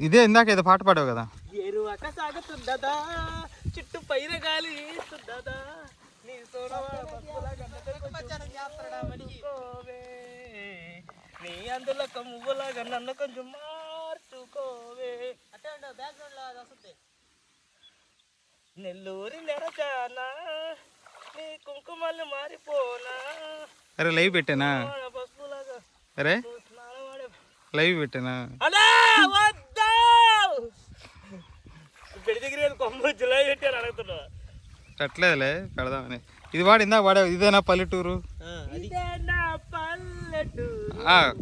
ఇదే ఇందాక ఏదో పాట పాడావు కదా. ఎరువక సాగుతుందదా చుట్టూ పైన గాలి నీ నీ అందులో మువ్వలాగా నన్ను కొంచెం మార్చుకోవే. అంటే బ్యాక్గ్రౌండ్లో వస్తుంది నెల్లూరి నెరజానా నీ కుంకుమలు మారిపోనా అరే లైవ్ పెట్టానా? అరే పెట్టారు అడుగుతున్నా పెట్టలేదులే పెడదామని. ఇది వాడు ఇందాక వాడావు ఇదేనా పల్లెటూరు?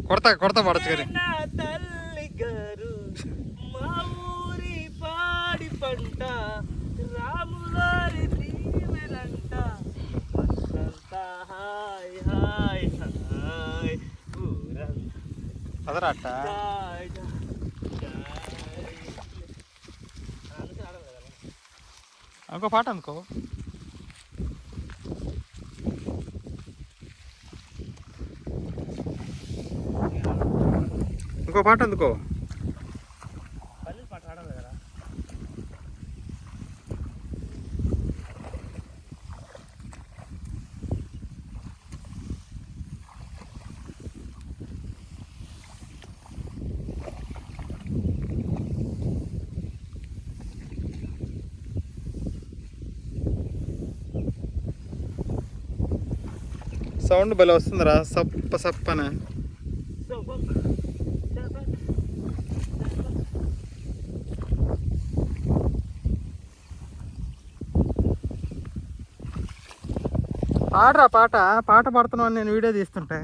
కొడతా కొడతా పడచ్చు కానీ. పంట పచ్చంతా హాయ్ హాయ్ హాయ్. చదరాట? జాయ్ ఇంకో పాట అనుకో ఇంకో పాట అందుకో పల్లె పాట ఆడదు కదా సౌండ్ భలే వస్తుందిరా. సప్ప సప్పన. పాడరా పాట. పాట పాడుతున్నావు నేను వీడియో తీస్తుంటే.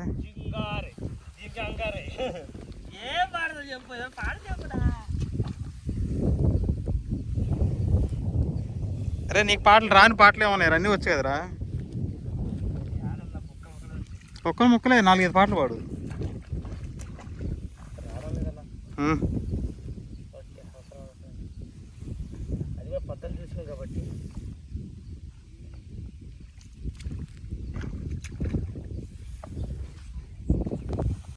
అరే నీకు పాటలు రాని పాటలు ఏమన్నాయి అన్నీ వచ్చాయి కదరా. ఒక్క ముక్కలే నాలుగైదు పాటలు పాడు.